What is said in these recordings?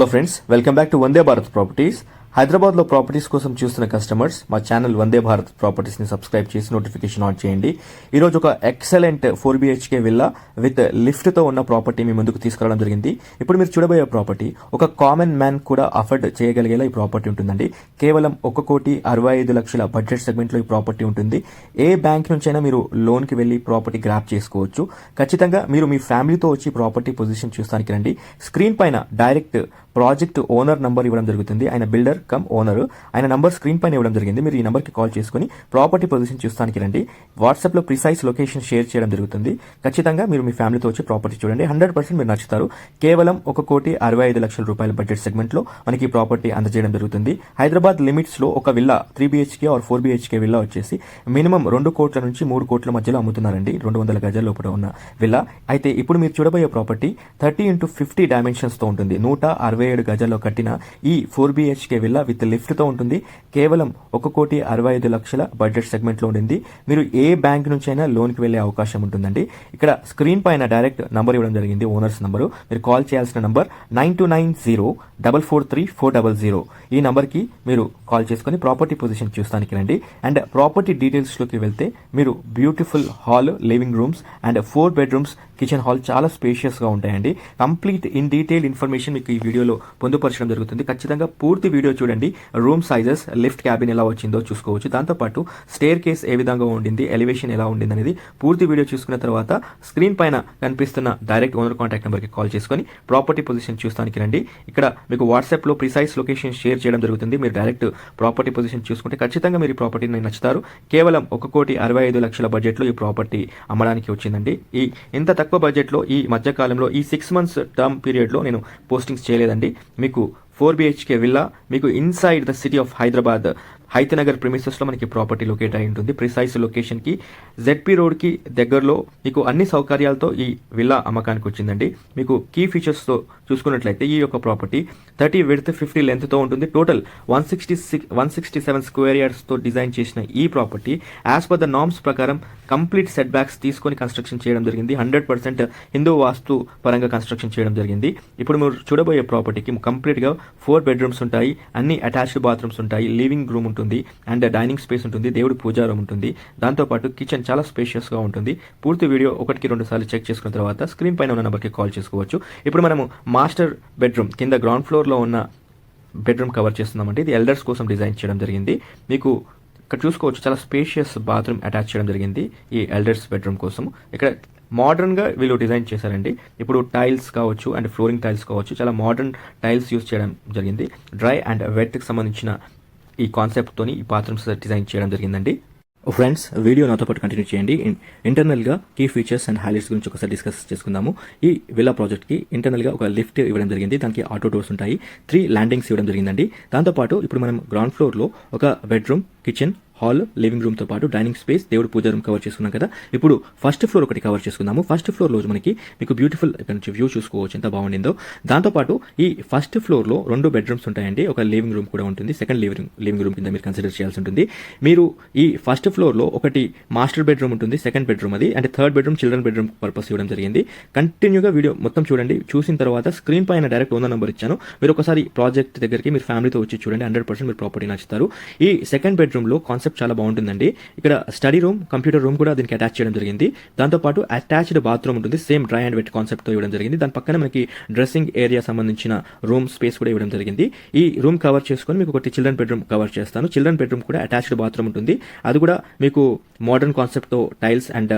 Hello friends welcome back to Vande Bharat properties హైదరాబాద్లో properties కోసం చూస్తున్న కస్టమర్స్ మా ఛానల్ వందే భారత్ ప్రాపర్టీస్ని సబ్స్క్రైబ్ చేసి నోటిఫికేషన్ ఆన్ చేయండి. ఈరోజు ఒక excellent four BHK villa with లిఫ్ట్తో ఉన్న ప్రాపర్టీ మీ ముందుకు తీసుకురావడం జరిగింది. ఇప్పుడు మీరు చూడబోయే ప్రాపర్టీ ఒక కామన్ మ్యాన్ కూడా అఫర్డ్ చేయగలిగేలా ఈ ప్రాపర్టీ ఉంటుందండి. కేవలం ఒక కోటి అరవై ఐదు లక్షల బడ్జెట్ సెగ్మెంట్లో ఈ ప్రాపర్టీ ఉంటుంది. ఏ బ్యాంక్ నుంచైనా మీరు లోన్కి వెళ్ళి ప్రాపర్టీ గ్రాప్ చేసుకోవచ్చు. ఖచ్చితంగా మీరు మీ ఫ్యామిలీతో వచ్చి ప్రాపర్టీ పొజిషన్ చూస్తానికి రండి. స్క్రీన్ పైన డైరెక్ట్ ప్రాజెక్ట్ ఓనర్ నంబర్ ఇవ్వడం జరుగుతుంది. ఆయన బిల్డర్ కమ్ ఓనర్. ఆయన నంబర్ స్క్రీన్ పైన ఇవ్వడం జరిగింది. మీరు ఈ నంబర్కి కాల్ చేసుకుని ప్రాపర్టీ పొజిషన్ చూస్తానికి రండి. వాట్సాప్లో ప్రిసైజ్ లొకేషన్ షేర్ చేయడం జరుగుతుంది. ఖచ్చితంగా మీరు మీ ఫ్యామిలీతో వచ్చి ప్రాపర్టీ చూడండి. హండ్రెడ్ పర్సెంట్ మీరు నచ్చుతారు. కేవలం ఒక కోటి అరవై ఐదు లక్షల రూపాయల బడ్జెట్ సెగ్మెంట్లో మనకి ప్రాపర్టీ అందజేయడం జరుగుతుంది. హైదరాబాద్ లిమిట్స్లో ఒక villa three BHK or four BHK villa వచ్చేసి మినిమం రెండు కోట్ల నుంచి మూడు కోట్ల మధ్యలో అమ్ముతున్నారండి. రెండు వందల గజాల లోపల ఉన్న విల్లా. అయితే ఇప్పుడు మీరు చూడబోయే ప్రాపర్టీ థర్టీ ఇంటూ ఫిఫ్టీ డైమెన్షన్స్తో ఉంటుంది. నూట అరవై ఏడు గజాల్లో కట్టిన ఈ ఫోర్ బిహెచ్కే విల్లా విత్ లిఫ్ట్తో ఉంటుంది. కేవలం ఒక కోటి అరవై ఐదు లక్షల బడ్జెట్ సెగ్మెంట్లో ఉండింది. మీరు ఏ బ్యాంక్ నుంచైనా లోన్కి వెళ్ళే అవకాశం ఉంటుందండి. ఇక్కడ స్క్రీన్ పైన డైరెక్ట్ నంబర్ ఇవ్వడం జరిగింది ఓనర్స్ నంబరు. మీరు కాల్ చేయాల్సిన number nine two nine zero double four three four double zero. ఈ నంబర్కి మీరు కాల్ చేసుకుని ప్రాపర్టీ పొజిషన్ చూస్తానికి రండి. అండ్ ప్రాపర్టీ డీటెయిల్స్లోకి వెళ్తే మీరు beautiful hall living rooms and four bedrooms kitchen hall చాలా స్పేషియస్గా ఉంటాయండి. కంప్లీట్ ఇన్ డీటెయిల్ ఇన్ఫర్మేషన్ మీకు ఈ వీడియోలో పొందుపరచడం జరుగుతుంది. ఖచ్చితంగా పూర్తి వీడియో చూడండి. రూమ్ సైజెస్ లిఫ్ట్ క్యాబిన్ ఎలా వచ్చిందో చూసుకోవచ్చు. దాంతోపాటు స్టేర్ కేస్ ఏ విధంగా ఉండింది ఎలివేషన్ ఎలా ఉండింది అనేది పూర్తి వీడియో చూసుకున్న తర్వాత స్క్రీన్ పైన కనిపిస్తున్న డైరెక్ట్ ఓనర్ కాంటాక్ట్ నెంబర్కి కాల్ చేసుకొని ప్రాపర్టీ పొజిషన్ చూస్తానికి రండి. ఇక్కడ మీకు వాట్సాప్లో ప్రిసైజ్ లొకేషన్ షేర్ చేయడం జరుగుతుంది. మీరు డైరెక్ట్ ప్రాపర్టీ పొజిషన్ చూసుకుంటే ఖచ్చితంగా మీరు ఈ ప్రాపర్టీని నచ్చుతారు. కేవలం ఒక కోటి అరవై ఐదు లక్షల బడ్జెట్లో ఈ ప్రాపర్టీ అమ్మడానికి వచ్చిందండి. ఈ ఇంత తక్కువ బడ్జెట్లో ఈ మధ్యకాలంలో ఈ సిక్స్ మంత్స్ టర్మ్ పీరియడ్లో నేను పోస్టింగ్స్ చేయలేదండి. మీకు ఫోర్ బిహెచ్కే విల్లా మీకు inside the city of Hyderabad Hayathnagar ప్రిమిసెస్లో మనకి ప్రాపర్టీ లొకేట్ అయి ఉంటుంది. ప్రిసైజ్ లొకేషన్కి జెడ్పీ రోడ్కి దగ్గరలో మీకు అన్ని సౌకర్యాలతో ఈ విల్లా అమ్మకానికి వచ్చిందండి. మీకు కీ ఫీచర్స్తో చూసుకున్నట్లయితే ఈ యొక్క ప్రాపర్టీ థర్టీ విడ్త్ ఫిఫ్టీ లెంత్తో ఉంటుంది. Total one sixty six one sixty seven square యార్డ్స్తో design చేసిన ఈ property as per the norms ప్రకారం కంప్లీట్ సెట్ బ్యాక్స్ తీసుకొని కన్స్ట్రక్షన్ చేయడం జరిగింది. హండ్రెడ్ పర్సెంట్ హిందూ వాస్తు పరంగా కన్స్ట్రక్షన్ చేయడం జరిగింది. ఇప్పుడు మీరు చూడబోయే ప్రాపర్టీకి కంప్లీట్గా ఫోర్ బెడ్రూమ్స్ ఉంటాయి. అన్ని అటాచ్డ్ బాత్రూమ్స్ ఉంటాయి. లివింగ్ రూమ్ ఉంటుంది. అండ్ డైనింగ్ స్పేస్ ఉంటుంది. దేవుడి పూజారం ఉంటుంది. దాంతోపాటు కిచెన్ చాలా స్పేషియస్గా ఉంటుంది. పూర్తి వీడియో ఒకటికి రెండు సార్లు చెక్ చేసుకున్న తర్వాత స్క్రీన్ పైన ఉన్న నెంబర్కి కాల్ చేసుకోవచ్చు. ఇప్పుడు మనము మాస్టర్ బెడ్రూమ్ కింద గ్రౌండ్ ఫ్లోర్లో ఉన్న బెడ్రూమ్ కవర్ చేస్తున్నామంటే ఇది ఎల్డర్స్ కోసం డిజైన్ చేయడం జరిగింది. మీకు ఇక్కడ చూసుకోవచ్చు చాలా స్పేషియస్ బాత్రూమ్ అటాచ్ చేయడం జరిగింది ఈ ఎల్డర్స్ బెడ్రూమ్ కోసం. ఇక్కడ మోడర్న్గా వీళ్ళు డిజైన్ చేశారండి. ఇప్పుడు టైల్స్ కావచ్చు అండ్ ఫ్లోరింగ్ టైల్స్ కావచ్చు చాలా మోడర్న్ టైల్స్ యూస్ చేయడం జరిగింది. డ్రై అండ్ వెట్కి సంబంధించిన ఈ కాన్సెప్ట్తోని ఈ బాత్రూమ్స్ డిజైన్ చేయడం జరిగిందండి. ఫ్రెండ్స్ వీడియో నాతో పాటు కంటిన్యూ చేయండి. ఇంటర్నల్గా కీ ఫీచర్స్ అండ్ హైలైట్స్ గురించి ఒకసారి డిస్కస్ చేసుకుందాము. ఈ విల్లా ప్రాజెక్ట్కి ఇంటర్నల్గా ఒక లిఫ్ట్ ఇవ్వడం జరిగింది. దానికి ఆటో డోర్స్ ఉంటాయి. త్రీ ల్యాండింగ్స్ ఇవ్వడం జరిగిందండి. దాంతోపాటు ఇప్పుడు మనం గ్రౌండ్ ఫ్లోర్లో ఒక బెడ్రూమ్ కిచెన్ హాల్ లివింగ్ రూమ్తో పాటు డైనింగ్ స్పేస్ దేవుడు పూజ రూమ్ కవర్ చేసుకున్నాం కదా. ఇప్పుడు ఫస్ట్ ఫ్లోర్ ఒకటి కవర్ చేసుకుందాము. ఫస్ట్ ఫ్లోర్లో మనకి మీకు బ్యూటిఫుల్ ఇక్కడ నుంచి వ్యూ చూసుకోవచ్చు ఎంత బాగుండిందో. దాంతోపాటు ఈ ఫస్ట్ ఫ్లోర్లో రెండు బెడ్రూమ్స్ ఉంటాయండి. ఒక లివింగ్ రూమ్ కూడా ఉంటుంది. సెకండ్ లివింగ్ లివింగ్ రూమ్ కింద మీరు కన్సిడర్ చేయాల్సి ఉంటుంది. మీరు ఈ ఫస్ట్ ఫ్లోర్లో ఒకటి మాస్టర్ బెడ్రూమ్ ఉంటుంది. సెకండ్ బెడ్రూమ్ అది. అంటే third bedroom children bedroom purpose ఇవ్వడం జరిగింది. కంటిన్యూగా వీడియో మొత్తం చూడండి. చూసిన తర్వాత స్క్రీన్ పైన డైరెక్ట్ ఓనర్ నెంబర్ ఇచ్చాను. మీరు ఒకసారి ప్రాజెక్ట్ దగ్గరికి మీరు ఫ్యామిలీతో వచ్చి చూడండి. హండ్రెడ్ పర్సెంట్ మీరు ప్రాపర్టీ నచ్చుతారు. ఈ సెకండ్ బెడ్రూమ్లో కాన్సెప్ట్ చాలా బాగుంటుందండి. ఇక్కడ స్టడీ రూమ్ కంప్యూటర్ రూమ్ కూడా దీనికి అటాచ్ చేయడం జరిగింది. దాంతోపాటు అటాచ్డ్ బాత్రూమ్ ఉంటుంది. సేమ్ డ్రై అండ్ వెట్ కాన్సెప్ట్తో ఇవ్వడం జరిగింది. దాని పక్కన మనకి డ్రెస్సింగ్ ఏరియా సంబంధించిన రూమ్ స్పేస్ కూడా ఇవ్వడం జరిగింది. ఈ రూమ్ కవర్ చేసుకొని మీకు ఒకటి చిల్డ్రన్ బెడ్రూమ్ కవర్ చేస్తాను. చిల్డ్రన్ బెడ్రూమ్ కూడా అటాచ్డ్ బాత్రూమ్ ఉంటుంది. అది కూడా మీకు మోడర్న్ కాన్సెప్ట్తో టైల్స్ అండ్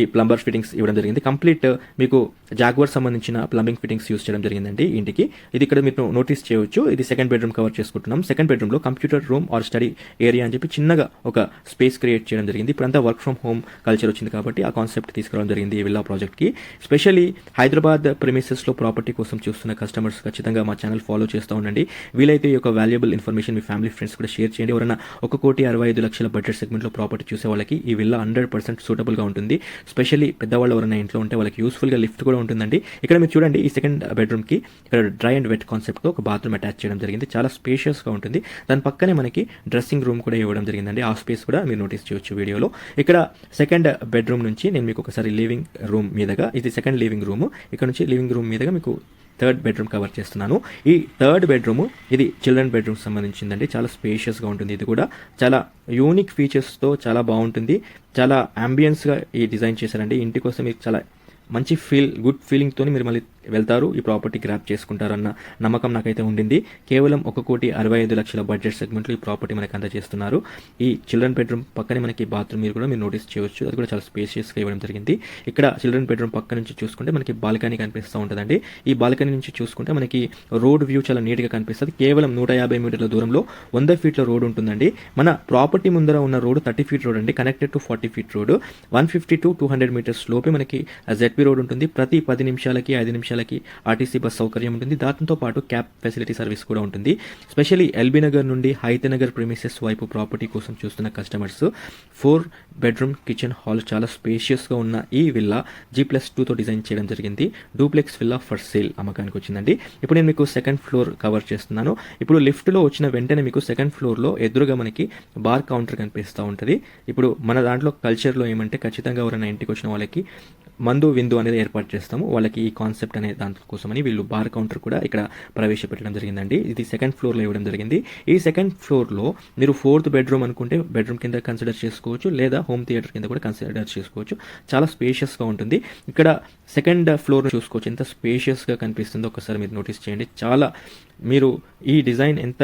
ఈ ప్లంబర్ ఫిట్టింగ్స్ ఇవ్వడం జరిగింది. కంప్లీట్ మీకు జాగ్వర్ సంబంధించిన ప్లంబింగ్ ఫిట్టింగ్స్ యూస్ చేయడం జరిగిందండి ఇంటికి. ఇది ఇక్కడ మీరు నోటీస్ చేయవచ్చు. ఇది సెకండ్ బెడ్రూమ్ కవర్ చేసుకుంటున్నాం. సెకండ్ బెడ్రూమ్లో computer room or study area అని చెప్పి చిన్నగా ఒక స్పేస్ క్రియేట్ చేయడం జరిగింది. ఇప్పుడంతా వర్క్ ఫ్రమ్ హోమ్ కల్చర్ వచ్చింది కాబట్టి ఆ కాన్సెప్ట్ తీసుకురావడం జరిగింది ఈ విల్లా ప్రాజెక్ట్కి స్పెషల్లీ హైదరాబాద్ ప్రిమిసెస్లో ప్రాపర్టీ కోసం చూస్తున్న కస్టమర్స్ ఖచ్చితంగా మా ఛానల్ ఫాలో చేస్తూ ఉండండి. వీలైతే ఈ యొక్క వాల్యుబుల్ ఇన్ఫర్మేషన్ మీ ఫ్యామిలీ ఫ్రెండ్స్ కూడా షేర్ చేయండి. ఎవరైనా ఒక కోటి అరవై ఐదు లక్షల బడ్జెట్ సెగ్మెంట్లో ప్రాపర్టీ చూసే వాళ్ళకి ఈ విల్లా హండ్రెడ్ పర్సెంట్ సూటబుల్గా ఉంటుంది. స్పెషల్లీ పెద్దవాళ్ళు ఎవరైనా ఇంట్లో ఉంటే వాళ్ళకి యూస్ఫుల్గా లిఫ్ట్ కూడా ఉంటుందండి. ఇక్కడ మీరు చూడండి ఈ సెకండ్ బెడ్రూమ్కి ఇక్కడ డ్రై అండ్ వెట్ కాన్సెప్ట్తో ఒక బాత్రూమ్ అటాచ్ చేయడం జరిగింది. చాలా స్పేషియస్గా ఉంటుంది. దాని పక్కనే మనకి డ్రెస్సింగ్ రూమ్ కూడా ఇవ్వడం జరిగిందండి. ఆ స్పేస్ కూడా మీరు నోటీస్ చేయొచ్చు వీడియోలో. ఇక్కడ సెకండ్ బెడ్రూమ్ నుంచి నేను మీకు ఒకసారి లివింగ్ రూమ్ మీదగా ఇది సెకండ్ లివింగ్ రూమ్ ఇక్కడ నుంచి లివింగ్ రూమ్ మీదగా మీకు థర్డ్ బెడ్రూమ్ కవర్ చేస్తున్నాను. ఈ థర్డ్ బెడ్రూమ్ ఇది చిల్డ్రన్ బెడ్రూమ్ సంబంధించిందండి. చాలా స్పేషియస్గా ఉంటుంది ఇది కూడా. చాలా యూనిక్ ఫీచర్స్తో చాలా బాగుంటుంది. చాలా అంబియన్స్గా ఈ డిజైన్ చేశారండి. ఇంటి కోసం మీకు చాలా మంచి ఫీల్ గుడ్ ఫీలింగ్తో మీరు మళ్ళీ వెళ్తారు ఈ ప్రాపర్టీ గ్రాప్ చేసుకుంటారన్న నమ్మకం నాకైతే ఉండింది. కేవలం ఒక కోటి అరవై ఐదు లక్షల బడ్జెట్ సెగ్మెంట్లో ఈ ప్రాపర్టీ మనకి అందజేస్తున్నారు. ఈ చిల్డ్రన్ బెడ్రూమ్ పక్కనే మనకి బాత్రూమ్ మీరు కూడా మీరు నోటీస్ చేయవచ్చు అది కూడా చాలా స్పేషియస్గా ఇవ్వడం జరిగింది. ఇక్కడ చిల్డ్రన్ బెడ్రూమ్ పక్క నుంచి చూసుకుంటే మనకి బాల్కనీ కనిపిస్తూ ఉంటుందండి. ఈ బాల్కనీ నుంచి చూసుకుంటే మనకి రోడ్ వ్యూ చాలా నీట్గా కనిపిస్తుంది. కేవలం నూట యాభై మీటర్ల దూరంలో వంద ఫీట్ల రోడ్ ఉంటుందండి. మన ప్రాపర్టీ ముందర ఉన్న రోడ్ థర్టీ ఫీట్ రోడ్ అండి. Connected to forty feet road one fifty to two hundred metres లోపే మనకి జెడ్పీ రోడ్ ఉంటుంది. ప్రతి పది నిమిషాలకి ఐదు నిమిషాలకి ఆర్టీసీ బస్ సౌకర్యం ఉంటుంది. దాంతో పాటు క్యాబ్ ఫెసిలిటీ సర్వీస్ కూడా ఉంటుంది. స్పెషల్లీ ఎల్బీ నగర్ నుండి హైతనగర్ ప్రిమిసెస్ వైపు ప్రాపర్టీ కోసం చూస్తున్న customers four bedroom kitchen hall చాలా స్పేషియస్గా ఉన్న ఈ విల్లా జీ ప్లస్ టూతో డిజైన్ చేయడం జరిగింది. డూప్లెక్స్ విల్లా ఫర్ సేల్ అమ్మకానికి వచ్చిందండి. ఇప్పుడు నేను మీకు సెకండ్ ఫ్లోర్ కవర్ చేస్తున్నాను. ఇప్పుడు లిఫ్ట్లో వచ్చిన వెంటనే మీకు సెకండ్ ఫ్లోర్లో ఎదురుగా మనకి బార్ కౌంటర్ కనిపిస్తూ ఉంటుంది. ఇప్పుడు మన దాంట్లో కల్చర్లో ఏమంటే ఖచ్చితంగా ఎవరైనా ఇంటికి వచ్చిన వాళ్ళకి మందు విందు అనేది ఏర్పాటు చేస్తాము. వాళ్ళకి ఈ కాన్సెప్ట్ అనే దానికోసమని వీళ్ళు బార్ కౌంటర్ కూడా ఇక్కడ ప్రవేశపెట్టడం జరిగిందండి. ఇది సెకండ్ ఫ్లోర్లో ఇవ్వడం జరిగింది. ఈ సెకండ్ ఫ్లోర్లో మీరు ఫోర్త్ బెడ్రూమ్ అనుకుంటే బెడ్రూమ్ కింద కన్సిడర్ చేసుకోవచ్చు లేదా హోమ్ థియేటర్ కింద కూడా కన్సిడర్ చేసుకోవచ్చు. చాలా స్పేషియస్గా ఉంటుంది. ఇక్కడ సెకండ్ ఫ్లోర్ చూసుకోవచ్చు. ఎంత స్పేషియస్గా కనిపిస్తుందో ఒకసారి మీరు నోటీస్ చేయండి. చాలా మీరు ఈ డిజైన్ ఎంత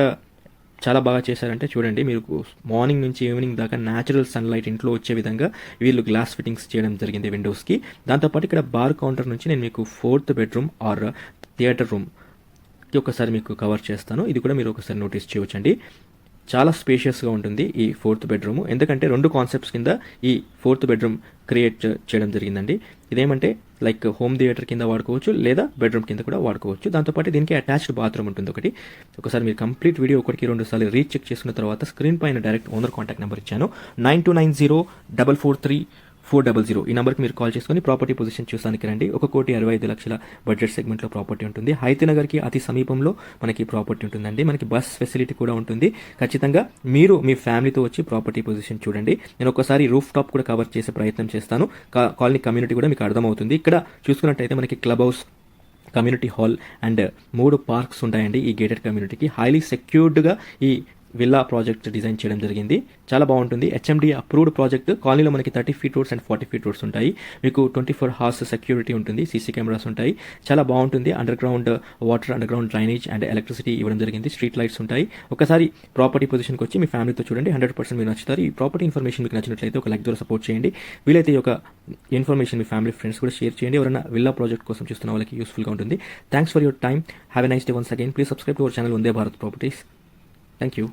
చాలా బాగా చేశారంటే చూడండి మీరు మార్నింగ్ నుంచి ఈవినింగ్ దాకా న్యాచురల్ సన్లైట్ ఇంట్లో వచ్చే విధంగా వీళ్ళు గ్లాస్ ఫిట్టింగ్స్ చేయడం జరిగింది విండోస్కి దాంతోపాటు ఇక్కడ బార్ కౌంటర్ నుంచి నేను మీకు fourth bedroom or theatre room ఒకసారి మీకు కవర్ చేస్తాను. ఇది కూడా మీరు ఒకసారి నోటీస్ చేయవచ్చండి. చాలా స్పేషియస్గా ఉంటుంది ఈ ఫోర్త్ బెడ్రూమ్ ఎందుకంటే రెండు కాన్సెప్ట్స్ కింద ఈ ఫోర్త్ బెడ్రూమ్ క్రియేట్ చేయడం జరిగిందండి. ఇదేమంటే లైక్ హోమ్ థియేటర్ కింద వాడుకోవచ్చు లేదా బెడ్రూమ్ కింద కూడా వాడుకోవచ్చు. దాంతోపాటు దీనికి అటాచ్డ్ బాత్రూమ్ ఉంటుంది ఒకటి. ఒకసారి మీరు కంప్లీట్ వీడియో ఒకటికి రెండు సార్లు రీచ్ చెక్ చేసుకున్న తర్వాత స్క్రీన్ పైన డైరెక్ట్ ఓనర్ కాంటాక్ట్ నెంబర్ ఇచ్చాను. Nine two nine zero double four three four double zero. ఈ నెంబర్కి మీరు కాల్ చేసుకొని ప్రాపర్టీ పొజిషన్ చూసానికి రండి. ఒక కోటి అరవై ఐదు లక్షల బడ్జెట్ సెగ్మెంట్లో ప్రాపర్టీ ఉంటుంది. హైతనగర్కి అతి సమీపంలో మనకి ప్రాపర్టీ ఉంటుందండి. మనకి బస్ ఫెసిలిటీ కూడా ఉంటుంది. ఖచ్చితంగా మీరు మీ ఫ్యామిలీతో వచ్చి ప్రాపర్టీ పొజిషన్ చూడండి. నేను ఒకసారి రూఫ్ టాప్ కూడా కవర్ చేసే ప్రయత్నం చేస్తాను. కాలనీ కమ్యూనిటీ కూడా మీకు అర్థమవుతుంది. ఇక్కడ చూసుకున్నట్టయితే మనకి club house community hall and మూడు పార్క్స్ ఉంటాయండి ఈ గేటెడ్ కమ్యూనిటీకి. హైలీ సెక్యూర్డ్గా ఈ విల్లా ప్రాజెక్ట్ డిజైన్ చేయడం జరిగింది. చాలా బాగుంటుంది. హెచ్ఎండి అప్రూవ్డ్ ప్రాజెక్ట్ కాలనీలో మనకి thirty feet roads and forty feet roads ఉంటాయి. మీకు ట్వంటీ ఫోర్ హార్స్ సెక్యూరిటీ ఉంటుంది సీసీ కెమెరాస్ ఉంటాయి. చాలా బాగుంటుంది. Under ground water under ground drainage and electricity ఇవ్వడం జరిగింది. స్ట్రీట్ లైట్స్ ఉంటాయి. ఒకసారి ప్రాపర్టీ పొజిషన్కి వచ్చి మీ ఫ్యామిలీతో చూడండి. హండ్రెడ్ పర్సెంట్ మీరు నచ్చుతారు. ఈ ప్రాపర్టీ ఇన్ఫర్మేషన్ మీకు నచ్చినట్లయితే ఒక లైక్ ద్వారా సపోర్ట్ చేయండి. వీలైతే ఒక ఇన్ఫర్మేషన్ మీ ఫ్యామిలీ ఫ్రెండ్స్ కూడా షేర్ చేయండి. ఎవరైనా విల్లా ప్రాజెక్ట్ కోసం చూస్తున్న వాళ్ళకి యూస్ఫుల్గా ఉంటుంది. Thanks for your time have a nice day once again please subscribe to our channel Vande Bharat properties Thank you.